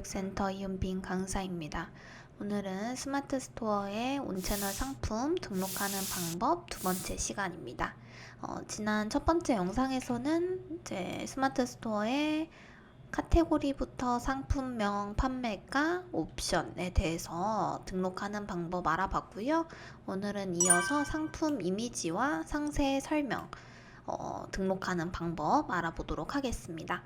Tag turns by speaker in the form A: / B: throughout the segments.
A: 교육센터 이은빈 강사입니다. 오늘은 스마트 스토어의 온채널 상품 등록하는 방법 두 번째 시간입니다. 어, 지난 첫 번째 영상에서는 이제 스마트 스토어의 카테고리부터 상품명, 판매가, 옵션에 대해서 등록하는 방법 알아봤고요. 오늘은 이어서 상품 이미지와 상세 설명, 어, 등록하는 방법 알아보도록 하겠습니다.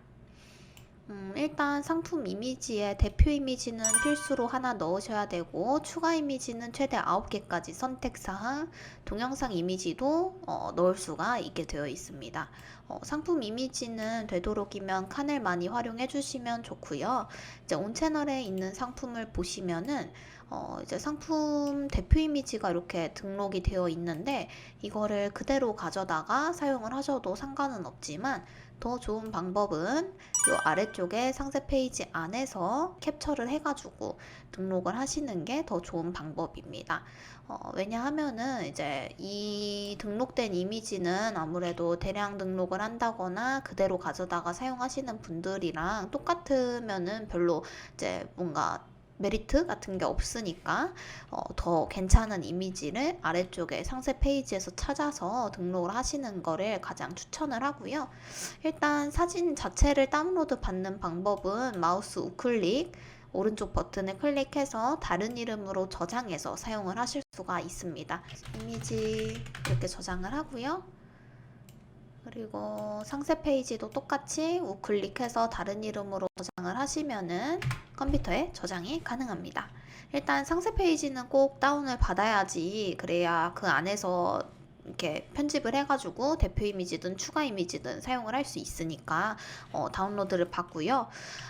A: 음, 일단 상품 이미지에 대표 이미지는 필수로 하나 넣으셔야 되고 추가 이미지는 최대 9개까지 선택사항 동영상 이미지도 어, 넣을 수가 있게 되어 있습니다. 어, 상품 이미지는 되도록이면 칸을 많이 활용해 주시면 좋고요. 이제 온 채널에 있는 상품을 보시면은 어, 이제 상품 대표 이미지가 이렇게 등록이 되어 있는데 이거를 그대로 가져다가 사용을 하셔도 상관은 없지만 더 좋은 방법은 이 아래쪽에 상세 페이지 안에서 캡처를 해가지고 등록을 하시는 게 더 좋은 방법입니다. 어, 왜냐하면은 이제 이 등록된 이미지는 아무래도 대량 등록을 한다거나 그대로 가져다가 사용하시는 분들이랑 똑같으면은 별로 이제 뭔가 메리트 같은 게 없으니까 어, 더 괜찮은 이미지를 아래쪽에 상세 페이지에서 찾아서 등록을 하시는 거를 가장 추천을 하고요. 일단 사진 자체를 다운로드 받는 방법은 마우스 우클릭 오른쪽 버튼을 클릭해서 다른 이름으로 저장해서 사용을 하실 수가 있습니다. 이미지 이렇게 저장을 하고요. 그리고 상세 페이지도 똑같이 우클릭해서 다른 이름으로 저장을 하시면은 컴퓨터에 저장이 가능합니다. 일단 상세 페이지는 꼭 다운을 받아야지 그래야 그 안에서 이렇게 편집을 해가지고 대표 이미지든 추가 이미지든 사용을 할 수 있으니까 어, 다운로드를 받고요.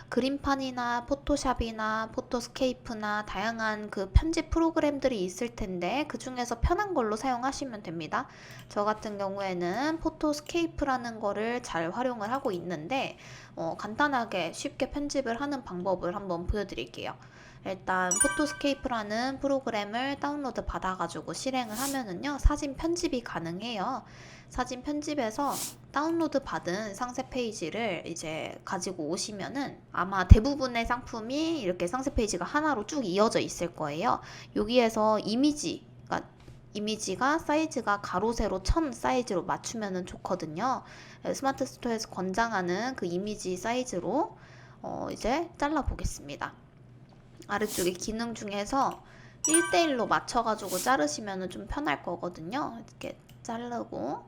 A: 그림판이나 포토샵이나 포토스케이프나 다양한 그 편집 프로그램들이 있을 텐데 그 중에서 편한 걸로 사용하시면 됩니다. 저 같은 경우에는 포토스케이프라는 거를 잘 활용을 하고 있는데 어, 간단하게 쉽게 편집을 하는 방법을 한번 보여드릴게요. 일단 포토스케이프라는 프로그램을 다운로드 받아가지고 실행을 하면은요 사진 편집이 가능해요. 사진 편집에서 다운로드 받은 상세 페이지를 이제 가지고 오시면은 아마 대부분의 상품이 이렇게 상세 페이지가 하나로 쭉 이어져 있을 거예요. 여기에서 이미지, 이미지가 사이즈가 가로 세로 천 사이즈로 맞추면은 좋거든요. 스마트 스토어에서 권장하는 그 이미지 사이즈로 어, 이제 잘라 보겠습니다. 아래쪽에 기능 중에서 1대1로 맞춰가지고 자르시면 좀 편할 거거든요. 이렇게 자르고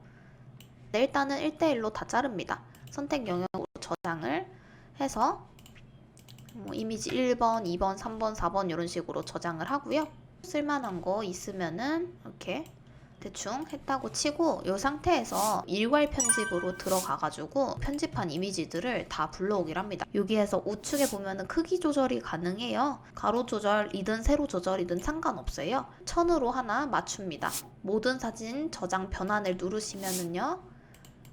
A: 네, 일단은 1대1로 다 자릅니다. 선택 영역으로 저장을 해서 뭐 이미지 1번, 2번, 3번, 4번 이런 식으로 저장을 하고요. 쓸만한 거 있으면은 이렇게 대충 했다고 치고 이 상태에서 일괄 편집으로 들어가가지고 편집한 이미지들을 다 불러오기를 합니다. 여기에서 우측에 보면은 크기 조절이 가능해요. 가로 조절이든 세로 조절이든 상관없어요. 천으로 하나 맞춥니다. 모든 사진 저장 변환을 누르시면은요.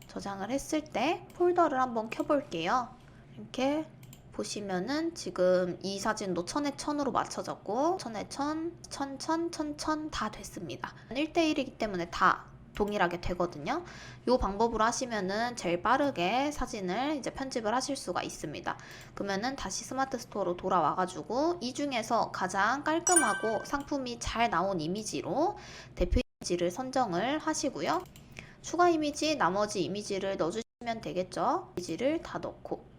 A: 저장을 했을 때 폴더를 한번 켜볼게요. 이렇게 보시면은 지금 이 사진도 천에 천으로 맞춰졌고 천에 천, 천, 천, 천, 천 다 됐습니다. 1대1이기 때문에 다 동일하게 되거든요. 이 방법으로 하시면은 제일 빠르게 사진을 이제 편집을 하실 수가 있습니다. 그러면은 다시 스마트 스토어로 돌아와가지고 이 중에서 가장 깔끔하고 상품이 잘 나온 이미지로 대표 이미지를 선정을 하시고요. 추가 이미지, 나머지 이미지를 넣어주시면 되겠죠. 이미지를 다 넣고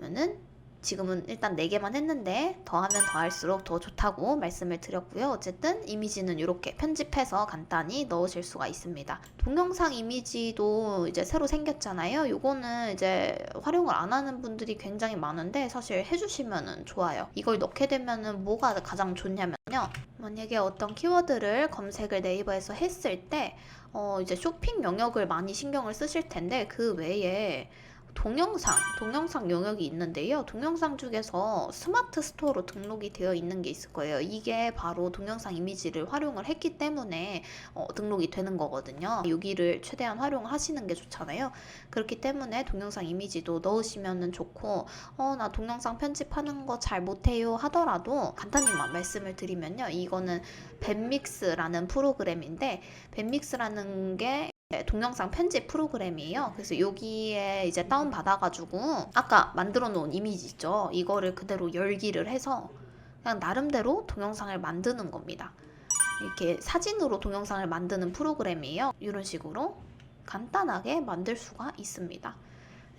A: 그러면은 지금은 일단 4개만 했는데 더하면 더할수록 더 좋다고 말씀을 드렸고요. 어쨌든 이미지는 이렇게 편집해서 간단히 넣으실 수가 있습니다. 동영상 이미지도 이제 새로 생겼잖아요. 요거는 이제 활용을 안 하는 분들이 굉장히 많은데 사실 해주시면 좋아요. 이걸 넣게 되면은 뭐가 가장 좋냐면요. 만약에 어떤 키워드를 검색을 네이버에서 했을 때 어, 이제 쇼핑 영역을 많이 신경을 쓰실 텐데 그 외에 동영상, 동영상 영역이 있는데요. 동영상 중에서 스마트 스토어로 등록이 되어 있는 게 있을 거예요. 이게 바로 동영상 이미지를 활용을 했기 때문에 어, 등록이 되는 거거든요. 여기를 최대한 활용을 하시는 게 좋잖아요. 그렇기 때문에 동영상 이미지도 넣으시면 좋고, 어, 나 동영상 편집하는 거 잘 못해요 하더라도 간단히만 말씀을 드리면요. 이거는 밴믹스라는 프로그램인데, 밴믹스라는 게 네, 동영상 편집 프로그램이에요. 그래서 여기에 이제 다운 받아가지고 아까 만들어 놓은 이미지 있죠. 이거를 그대로 열기를 해서 그냥 나름대로 동영상을 만드는 겁니다. 이렇게 사진으로 동영상을 만드는 프로그램이에요. 이런 식으로 간단하게 만들 수가 있습니다.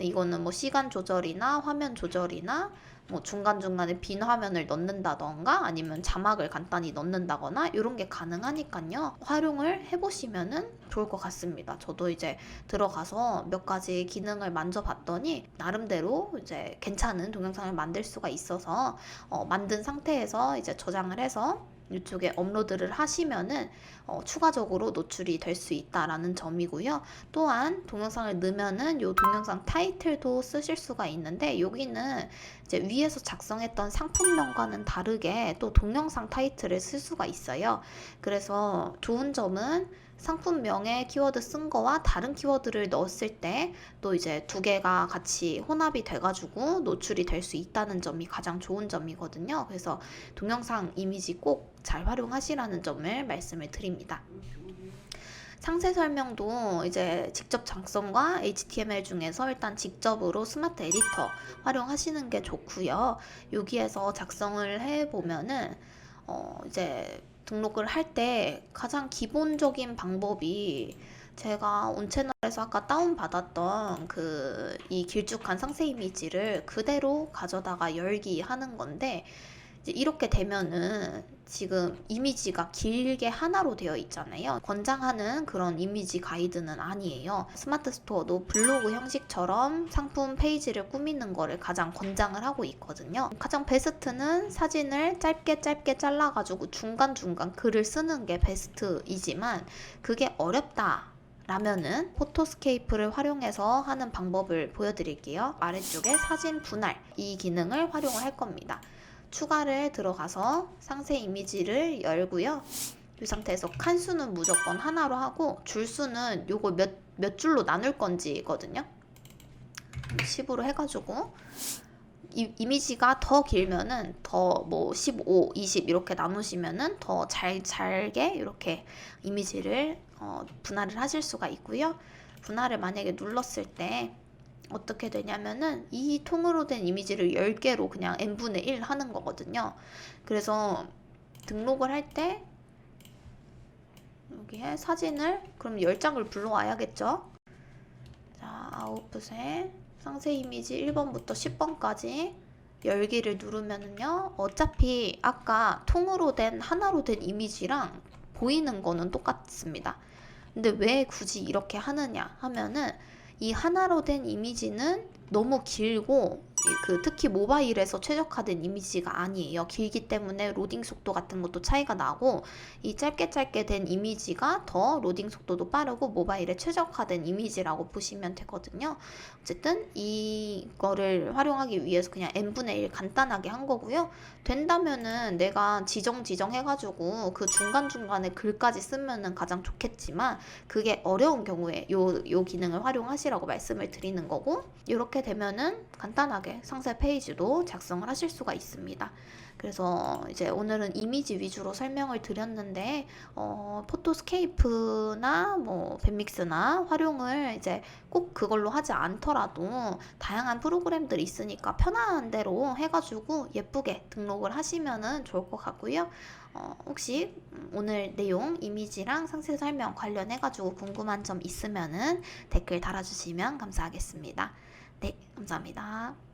A: 이거는 뭐 시간 조절이나 화면 조절이나 뭐 중간중간에 빈 화면을 넣는다던가 아니면 자막을 간단히 넣는다거나 이런 게 가능하니까요. 활용을 해보시면은 좋을 것 같습니다. 저도 이제 들어가서 몇 가지 기능을 만져봤더니 나름대로 이제 괜찮은 동영상을 만들 수가 있어서 어, 만든 상태에서 이제 저장을 해서 이쪽에 업로드를 하시면은 어, 추가적으로 노출이 될 수 있다라는 점이고요. 또한 동영상을 넣으면은 요 동영상 타이틀도 쓰실 수가 있는데 여기는 이제 위에서 작성했던 상품명과는 다르게 또 동영상 타이틀을 쓸 수가 있어요. 그래서 좋은 점은 상품명에 키워드 쓴 거와 다른 키워드를 넣었을 때 또 이제 두 개가 같이 혼합이 돼가지고 노출이 될 수 있다는 점이 가장 좋은 점이거든요. 그래서 동영상 이미지 꼭 잘 활용하시라는 점을 말씀을 드립니다. 상세 설명도 이제 직접 작성과 HTML 중에서 일단 직접으로 스마트 에디터 활용하시는 게 좋고요. 여기에서 작성을 해 보면은 어 이제 등록을 할 때 가장 기본적인 방법이 제가 온채널에서 아까 다운받았던 그 이 길쭉한 상세 이미지를 그대로 가져다가 열기 하는 건데 이제 이렇게 되면은 지금 이미지가 길게 하나로 되어 있잖아요. 권장하는 그런 이미지 가이드는 아니에요. 스마트 스토어도 블로그 형식처럼 상품 페이지를 꾸미는 거를 가장 권장을 하고 있거든요. 가장 베스트는 사진을 짧게 짧게 잘라가지고 중간중간 글을 쓰는 게 베스트이지만 그게 어렵다. 라면은 포토스케이프를 활용해서 하는 방법을 보여드릴게요. 아래쪽에 사진 분할 이 기능을 활용을 할 겁니다. 추가를 들어가서 상세 이미지를 열고요. 이 상태에서 칸수는 무조건 하나로 하고 줄수는 요거 몇, 몇 줄로 나눌 건지거든요. 10으로 해가지고 이, 이미지가 더 길면은 더 뭐 15, 20 이렇게 나누시면은 더 잘 잘게 이렇게 이미지를 어, 분할을 하실 수가 있고요. 분할을 만약에 눌렀을 때 어떻게 되냐면은 이 통으로 된 이미지를 10개로 그냥 n분의 1 하는 거거든요. 그래서 등록을 할 때 여기에 사진을 그럼 10장을 불러와야겠죠. 자, 아웃풋에 상세 이미지 1번부터 10번까지 열기를 누르면은요. 어차피 아까 통으로 된 하나로 된 이미지랑 보이는 거는 똑같습니다. 근데 왜 굳이 이렇게 하느냐 하면은 이 하나로 된 이미지는 너무 길고 그 특히 모바일에서 최적화된 이미지가 아니에요. 길기 때문에 로딩 속도 같은 것도 차이가 나고 이 짧게 짧게 된 이미지가 더 로딩 속도도 빠르고 모바일에 최적화된 이미지라고 보시면 되거든요. 어쨌든 이거를 활용하기 위해서 그냥 n분의 1 간단하게 한 거고요. 된다면은 내가 지정 지정 해가지고 그 중간 중간에 글까지 쓰면은 가장 좋겠지만 그게 어려운 경우에 요 요 기능을 활용하시라고 말씀을 드리는 거고 이렇게 되면은 간단하 게 상세 페이지도 작성을 하실 수가 있습니다. 그래서 이제 오늘은 이미지 위주로 설명을 드렸는데 어, 포토스케이프나 뭐 밴믹스나 활용을 이제 꼭 그걸로 하지 않더라도 다양한 프로그램들이 있으니까 편한 대로 해가지고 예쁘게 등록을 하시면은 좋을 것 같고요. 어, 혹시 오늘 내용 이미지랑 상세 설명 관련해가지고 궁금한 점 있으면은 댓글 달아주시면 감사하겠습니다. 네, 감사합니다.